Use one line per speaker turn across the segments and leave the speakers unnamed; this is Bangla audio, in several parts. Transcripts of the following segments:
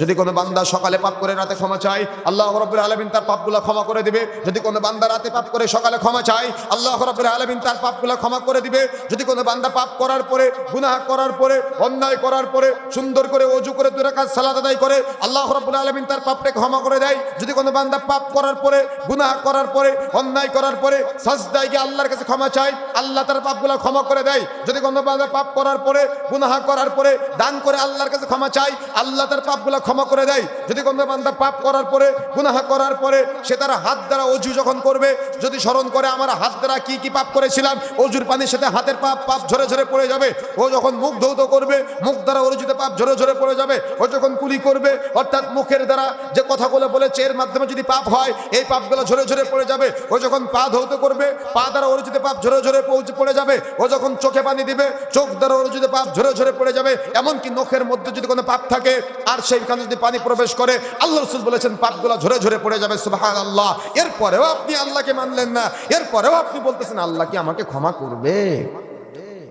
যদি কোনো বান্দা সকালে পাপ করে রাতে ক্ষমা চায়, আল্লাহ রব্বুল আলমিন তার পাপগুলো ক্ষমা করে দিবে। যদি কোনো বান্দা রাতে পাপ করে সকালে ক্ষমা চায়, আল্লাহ রব্বুল আলমিন তার পাপগুলো ক্ষমা করে দিবে। যদি কোনো বান্দা পাপ করার পরে, গুনাহ করার পরে, অন্যায় করার পরে, সুন্দর করে অজু করে দুই রাকাত সালাত আদায় করে, আল্লাহ রব্বুল আলমিন তার পাপটাকে ক্ষমা করে দেয়। যদি কোনো বান্দা পাপ করার পরে, গুনাহ করার পরে, অন্যায় করার পরে, সাজদায় গিয়ে আল্লাহর কাছে ক্ষমা চায়, আল্লাহ তার পাপগুলো ক্ষমা করে দেয়। যদি কোনো বান্দা পাপ করার পরে, গুনাহ করার পরে, দান করে আল্লাহর কাছে ক্ষমা চায়, আল্লাহ তার পাপগুলো ক্ষমা করে দেয়। যদি কোনো বান্দা পাপ করার পরে, গুনাহ করার পরে, সে তার হাত দ্বারা অজু যখন করবে, যদি স্মরণ করে, আমার হাত দ্বারা কি কি পাপ করেছিলাম? অজুর পানির সাথে হাতের পাপ পাপ ঝরে ঝরে পড়ে যাবে। ও যখন মুখ ধৌত করবে, মুখ দ্বারা অরুজিতে পাপ ঝরে ঝরে পড়ে যাবে। ও যখন কুলি করবে, অর্থাৎ মুখের দ্বারা যে কথাগুলো বলেছে, এর মাধ্যমে যদি পাপ হয়, এই পাপগুলো ঝরে ঝরে পড়ে যাবে। ও যখন পা ধৌত করবে, পা দ্বারা অরুজিতে পাপ ঝরে ঝরে পড়ে যাবে। ও যখন চোখে পানি দিবে, চোখ দ্বারা অরুজিতে পাপ ঝরে ঝরে পড়ে যাবে। এমনকি নখের মধ্যে যদি কোনো পাপ থাকে, আর সেইখানে যদি পানি প্রবেশ করে আল্লাহ রসুল বলেছেন, পাপগুলো ঝরে ঝরে পড়ে যাবে সুবাহান আল্লাহ এরপরেও আপনি আল্লাহকে মানলেন না, এরপরেও আপনি বলতেছেন, আল্লাহ কি আমাকে ক্ষমা করবে?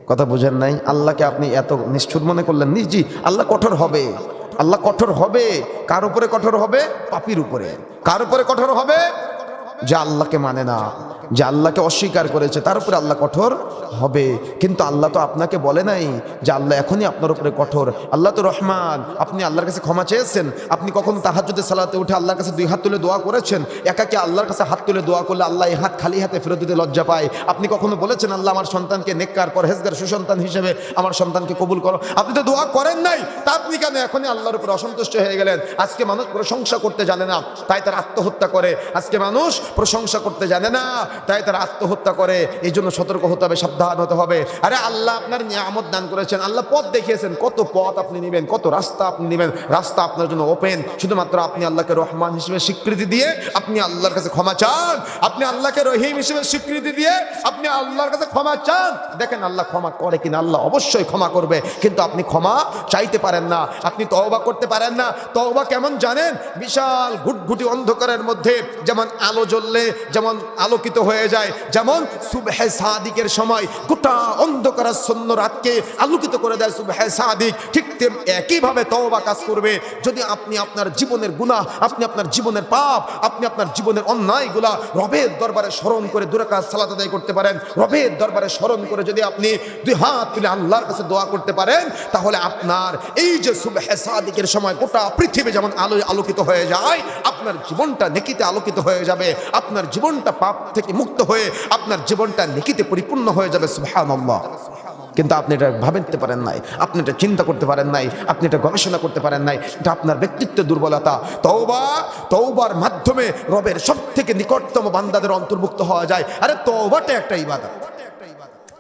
কথা বুঝেন নাই? আল্লাহকে আপনি এত নিষ্ঠুর মনে করলেন? নি জি, আল্লাহ কঠোর হবে। আল্লাহ কঠোর হবে। কার উপরে কঠোর হবে? পাপির উপরে। কার উপরে কঠোর হবে? যে আল্লাহকে মানে না। যে আল্লাহকে অস্বীকার করেছে, তার উপরে আল্লাহ কঠোর হবে। কিন্তু আল্লাহ তো আপনাকে বলে নাই যে আল্লাহ এখনই আপনার উপরে কঠোর। আল্লাহ তো রহমান, আপনি আল্লাহর কাছে ক্ষমা চেয়েছেন। আপনি কখনো তাহাজ্জুদের সালাতে উঠে আল্লাহর কাছে দুই হাত তুলে দোয়া করেছেন? একাকে আল্লাহর কাছে হাত তুলে দোয়া করলে আল্লাহ এই হাত খালি হাতে ফেরত দিতে লজ্জা পায়। আপনি কখনো বলেছেন, আল্লাহ আমার সন্তানকে নেককার, পরহেজগার, সুসন্তান হিসেবে আমার সন্তানকে কবুল করো আপনি তো দোয়া করেন নাই। তা আপনি কেন এখনই আল্লাহর উপর অসন্তুষ্ট হয়ে গেলেন? আজকে মানুষ প্রশংসা করতে জানে না, তাই তার আত্মহত্যা করে। আজকে মানুষ প্রশংসা করতে জানে না তাই তারা আত্মহত্যা করে, এই জন্য সতর্ক হতে হবে, সাবধান হতে হবে। আরে আল্লাহ আপনার নিয়ামত দান করেছেন, আল্লাহ পথ দেখিয়েছেন, কত পথ আপনি নেবেন, কত রাস্তা আপনি নেবেন, রাস্তা আপনার জন্য ওপেন শুধুমাত্র আপনি আল্লাহকে রহমান হিসেবে স্বীকৃতি দিয়ে আপনি আল্লাহর কাছে ক্ষমা চান, আপনি আল্লাহকে রহিম হিসেবে স্বীকৃতি দিয়ে আপনি আল্লাহর কাছে ক্ষমা চান। দেখেন আল্লাহ ক্ষমা করে কিনা, আল্লাহ অবশ্যই ক্ষমা করবে, কিন্তু আপনি ক্ষমা চাইতে পারেন না, আপনি তওবা করতে পারেন না। তওবা কেমন জানেন? বিশাল ঘুটঘুটি অন্ধকারের মধ্যে, যেমন আলো জ্বললে, যেমন আলোকিত হয়ে যায়। যেমন সুবহে সাদিকের সময় গোটা অন্ধকারাচ্ছন্ন রাতকে আলোকিত করে দেয় সুবহে সাদিক। ঠিক তেম একইভাবে তওবা কাজ করবে। যদি আপনি আপনার জীবনের গুনাহ, আপনি আপনার জীবনের পাপ, আপনি আপনার জীবনের অন্যায়গুলা রবের দরবারে স্মরণ করে দুরাকাত সালাত আদায় করতে পারেন, রবের দরবারে স্মরণ করে যদি আপনি দুই হাত তুলে আল্লাহর কাছে দোয়া করতে পারেন, তাহলে আপনার এই যে সুবহে সাদিকের সময় গোটা পৃথিবী যেমন আলোয় আলোকিত হয়ে যায়, আপনার জীবনটা নেকিতে আলোকিত হয়ে যাবে, আপনার জীবনটা পাপ থেকে মুক্ত হয়ে আপনার জীবনটা নেকিতে পরিপূর্ণ হয়ে যাবে, সুবহানাল্লাহ। কিন্তু আপনি এটা ভাবতে পারেন নাই, আপনি এটা চিন্তা করতে পারেন নাই, আপনি এটা গবেষণা করতে পারেন নাই, এটা আপনার ব্যক্তিত্বের দুর্বলতা, তওবা, তওবার মাধ্যমে রবের সব থেকে নিকটতম বান্দাদের অন্তর্ভুক্ত হওয়া যায়। আরে তওবাটা একটা ইবাদত।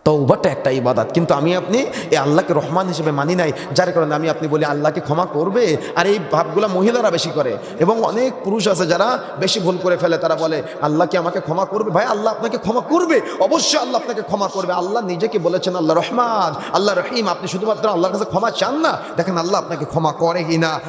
তৌবাটা একটা ইবাদত। কিন্তু আমি আপনি এই আল্লাহকে রহমান হিসেবে মানি নাই, যার কারণে আমি আপনি বলি আল্লাহকে ক্ষমা করবে। আর এই ভাবগুলো মহিলারা বেশি করে এবং অনেক পুরুষ আছে যারা বেশি ভুল করে ফেলে। তারা বলে, আল্লাহ কি আমাকে ক্ষমা করবে? ভাই, আল্লাহ আপনাকে ক্ষমা করবে, অবশ্যই আল্লাহ আপনাকে ক্ষমা করবে। আল্লাহ নিজেকে বলেছেন, আল্লাহ রহমান, আল্লাহ রহিম, আপনি শুধুমাত্র আল্লাহর কাছে ক্ষমা চান না। দেখেন আল্লাহ আপনাকে ক্ষমা করে কি না